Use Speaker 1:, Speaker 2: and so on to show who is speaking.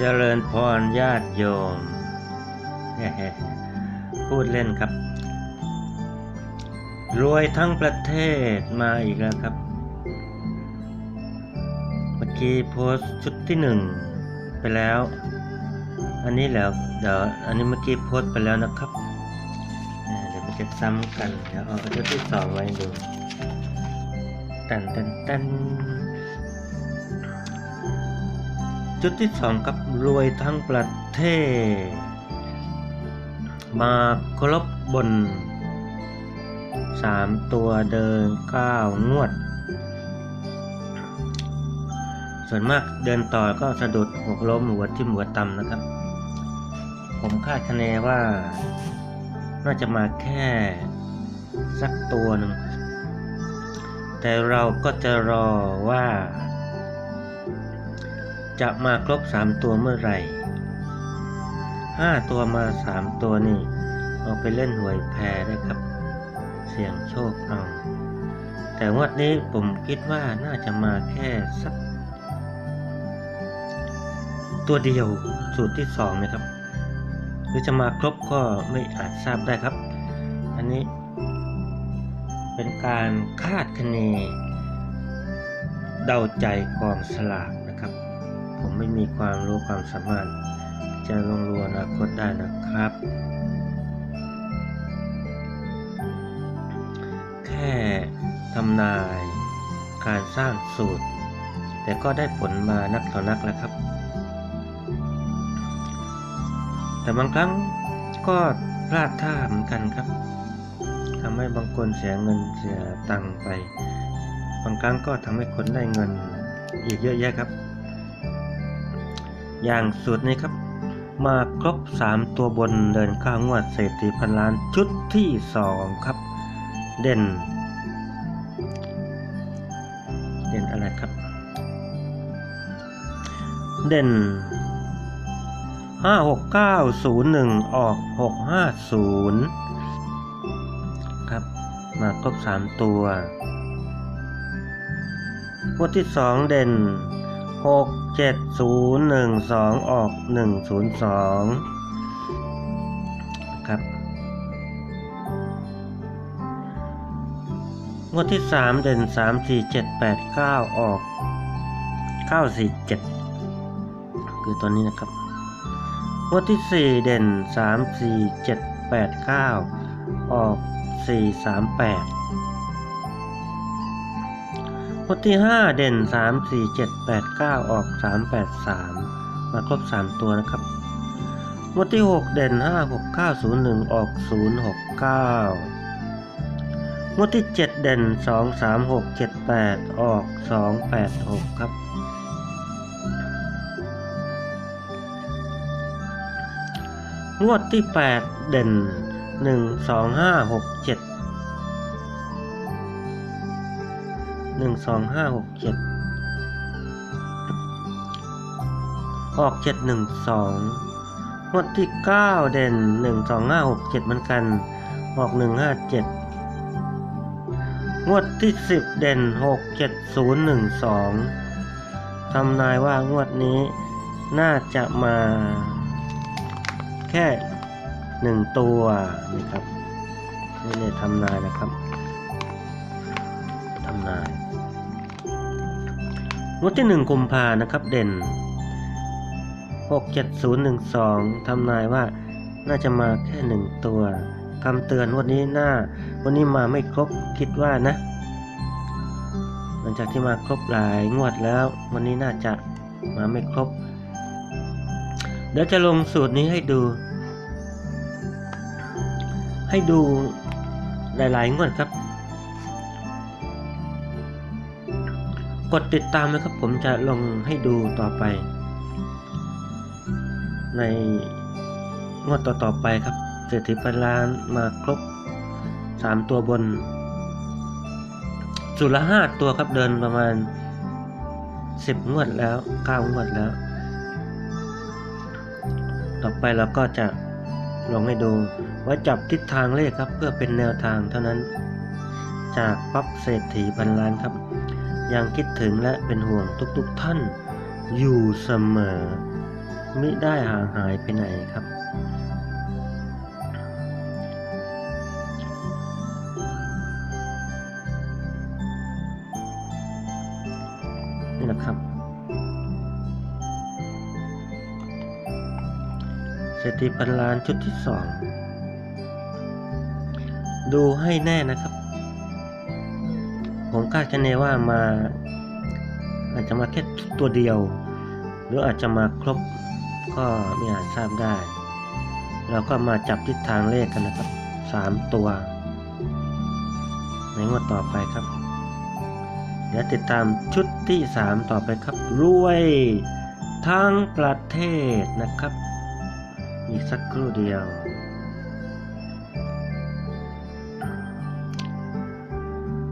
Speaker 1: เจริญพรญาติโยม พูดเล่นครับ รวยทั้งประเทศมาอีกแล้วครับ เมื่อกี้โพสชุดที่หนึ่งไปแล้ว อันนี้แล้วเดี๋ยวอันนี้เมื่อกี้โพสไปแล้วนะครับเดี๋ยวมันจะซ้ำกันเดี๋ยวเอาชุดที่สองไว้ดูตันตันตัน จุดที่สองครับรวยทั้งประเทศ มาครบบนสามตัวเดินเก้างวด ส่วนมากเดินต่อก็สะดุดหกล้มหัวทิ่มหัวตำนะครับ ผมคาดคะเนว่า น่าจะมาแค่สักตัวหนึ่งแต่เราก็จะรอว่า จะมาครบสามตัวเมื่อไหร่ห้าตัวมาสามตัวนี่เอาไปเล่นหวยแพรได้ครับ เสี่ยงโชคเอาแต่งวดนี้ผมคิดว่าน่าจะมาแค่สัก ตัวเดียวสูตรที่สองนะครับ หรือจะมาครบก็ไม่อาจทราบได้ครับ อันนี้เป็นการคาดคะเนเดาใจกองสลาก ผมไม่มีความรู้ความสามารถ จะลงรู้อนาคตได้นะครับ แค่ทำนายการสร้างสูตร แต่ก็ได้ผลมานักต่อนักแล้วครับ แต่บางครั้งก็พลาดท่าเหมือนกันครับทำให้บางคนเสียเงินเสียตังค์ไป บางครั้งก็ทำให้คนได้เงินอีกเยอะแยะครับ อย่างสูตรนี้ครับ มาครบ 3 ตัวบนเดินข้างวดเศรษฐีพันล้านชุดที่ 2 ครับ เด่น เด่นอะไรครับ เด่น 56901 ออก 650 ครับ มาครบ 3 ตัวงวดที่สองเด่น หกเจ็ดศูนย์หนึ่งสองออกหนึ่งศูนย์สองครับงวดที่สามเด่นสามสี่เจ็ดแปดเก้าออกเก้าสี่เจ็ดคือตัวนี้นะครับงวดที่สี่เด่นสามสี่เจ็ดแปดเก้าออกสี่สามแปด งวดที่ 5 เด่น 3 4 7 8 9 ออก 3 8 3 มาครบ 3 ตัวนะครับงวดที่ 6 เด่น 5 6 9 0 1 ออก 0 6 9งวดที่ 7 เด่น 2 3 6 7 8 ออก 2 8 6 ครับ งวดที่ 8 เด่น 1 2 5 6 7 หนึ่งสองห้าหกเจ็ดออกเจ็ดหนึ่งสองงวดที่เก้าเด่นหนึ่งสองห้าหกเจ็ดเหมือนกัน ออกหนึ่งห้าเจ็ดงวดที่สิบเด่นหกเจ็ดศูนย์หนึ่งสองทำนายว่างวดนี้น่าจะมาแค่หนึ่งตัวนี่ครับนี่เนี่ยทำนายนะครับทำนาย งวดที่หนึ่งกุมภานะครับเด่นหกเจ็ดศูนย์หนึ่งสองทำนายว่าน่าจะมาแค่หนึ่งตัวคำเตือนวันนี้หน้า วันนี้มาไม่ครบคิดว่านะ หลังจากที่มาครบหลายงวดแล้ว วันนี้น่าจะมาไม่ครบ เดี๋ยวจะลงสูตรนี้ให้ดู ให้ดูหลายๆงวดครับ กดติดตามนะครับผมจะลงให้ดูต่อไป ในงวดต่อๆไปครับ เศรษฐีพันล้านมาครบ 3 ตัวบน สุดละห้าตัวครับเดินประมาณ 10 งวดแล้ว 9 งวดแล้ว ต่อไปเราก็จะลงให้ดูไว้จับทิศทางเลขครับ เพื่อเป็นแนวทางเท่านั้น จากป๊อปเศรษฐีพันล้านครับ ยังคิดถึงและเป็นห่วงทุกๆทท่าน อยู่เสมอ ไมิได้ห่างหายไปไหนครับ นี่แหละครับเศรษฐีพันล้านชุดที่สองดูให้แน่นะครับ ผมคาดคะเนว่ามาอาจจะมาแค่ตัวเดียว หรืออาจจะมาครบก็ไม่อาจทราบได้เราก็มาจับทิศทางเลขกันนะครับสามตัว ในงวดต่อไปครับ เดี๋ยวติดตามชุดที่สามต่อไปครับ รวยทั้งประเทศนะครับ อีกสักครู่เดียว